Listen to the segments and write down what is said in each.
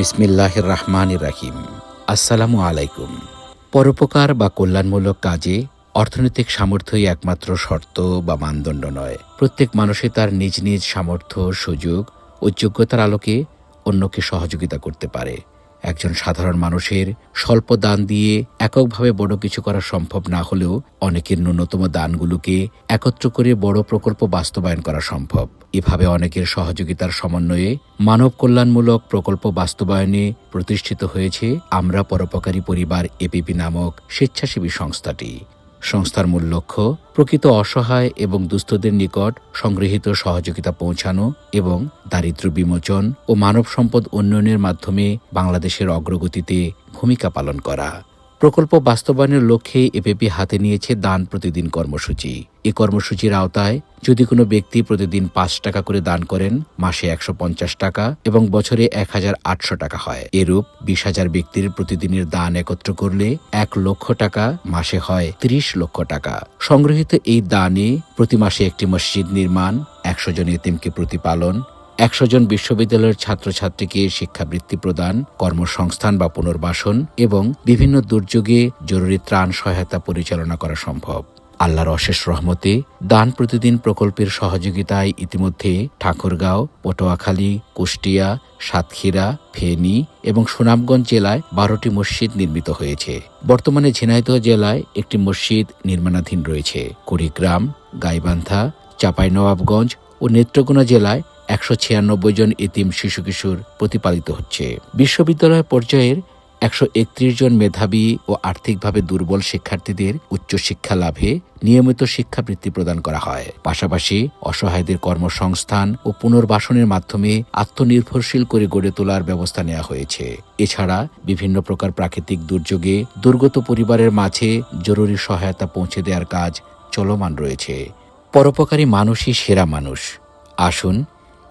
বিসমিল্লাহ রহমান রাহিম আসসালামু আলাইকুম। পরোপকার বা কল্যাণমূলক কাজে অর্থনৈতিক সামর্থ্যই একমাত্র শর্ত বা মানদণ্ড নয়। প্রত্যেক মানুষই তার নিজ নিজ সামর্থ্য, সুযোগ ও যোগ্যতার আলোকে অন্যকে সহযোগিতা করতে পারে। একজন সাধারণ মানুষের স্বল্প দান দিয়ে এককভাবে বড় কিছু করা সম্ভব না হলেও অনেকের ন্যূনতম দানগুলোকে একত্র করে বড় প্রকল্প বাস্তবায়ন করা সম্ভব। এভাবে অনেকের সহযোগিতার সমন্বয়ে মানব কল্যাণমূলক প্রকল্প বাস্তবায়নে প্রতিষ্ঠিত হয়েছে আমরা পরোপকারী পরিবার এপিপি নামক স্বেচ্ছাসেবী সংস্থাটি। সংস্থার মূল লক্ষ্য, প্রকৃত অসহায় এবং দুস্থদের নিকট সংগৃহীত সহযোগিতা পৌঁছানো এবং দারিদ্র বিমোচন ও মানব সম্পদ উন্নয়নের মাধ্যমে বাংলাদেশের অগ্রগতিতে ভূমিকা পালন করা। প্রকল্প বাস্তবায়নের লক্ষ্যে এপিপি হাতে নিয়েছে দান প্রতিদিন কর্মসূচি। এই কর্মসূচির আওতায় যদি কোনো ব্যক্তি প্রতিদিন পাঁচ টাকা করে দান করেন, মাসে একশো পঞ্চাশ টাকা এবং বছরে এক হাজার আটশো টাকা হয়। এরূপ বিশ হাজার ব্যক্তির প্রতিদিনের দান একত্র করলে এক লক্ষ টাকা, মাসে হয় ত্রিশ লক্ষ টাকা। সংগৃহীত এই দানে প্রতি মাসে একটি মসজিদ নির্মাণ, একশো জন এতিমকে প্রতিপালন একশো জন বিশ্ববিদ্যালয়ের ছাত্রছাত্রীকে শিক্ষাবৃত্তি প্রদান, কর্মসংস্থান বা পুনর্বাসন এবং বিভিন্ন দুর্যোগে জরুরি ত্রাণ সহায়তা পরিচালনা করা সম্ভব। আল্লাহর অশেষ রহমতে দান প্রতিদিন প্রকল্পের সহযোগিতায় ইতিমধ্যে ঠাকুরগাঁও, পটুয়াখালী, কুষ্টিয়া, সাতক্ষীরা, ফেনী এবং সুনামগঞ্জ জেলায় বারোটি মসজিদ নির্মিত হয়েছে। বর্তমানে ঝিনাইদহ জেলায় একটি মসজিদ নির্মাণাধীন রয়েছে। কুড়িগ্রাম, গাইবান্ধা, চাঁপাইনবাবগঞ্জ ও নেত্রকোনা জেলায় একশো ছিয়ানব্বই জন এতিম শিশু কিশোর প্রতিপালিত হচ্ছে। বিশ্ববিদ্যালয় পর্যায়ের একশো একত্রিশ জন মেধাবী ও আর্থিকভাবে দুর্বল শিক্ষার্থীদের উচ্চশিক্ষা লাভে নিয়মিত শিক্ষাবৃত্তি প্রদান করা হয়। পাশাপাশি অসহায়দের কর্মসংস্থান ও পুনর্বাসনের মাধ্যমে আত্মনির্ভরশীল করে গড়ে তোলার ব্যবস্থা নেওয়া হয়েছে। এছাড়া বিভিন্ন প্রকার প্রাকৃতিক দুর্যোগে দুর্গত পরিবারের মাঝে জরুরি সহায়তা পৌঁছে দেওয়ার কাজ চলমান রয়েছে। পরোপকারী মানুষই সেরা মানুষ। আসুন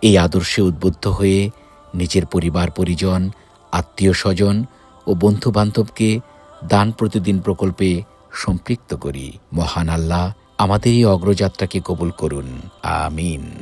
এই আদর্শে উদ্বুদ্ধ হয়ে নিজের পরিবার, পরিজন আত্মীয় স্বজন ও বন্ধুবান্ধবকে দান প্রতিদিন প্রকল্পে সম্পৃক্ত করি। মহান আল্লাহ আমাদের এই অগ্রযাত্রাকে কবুল করুন। আমিন।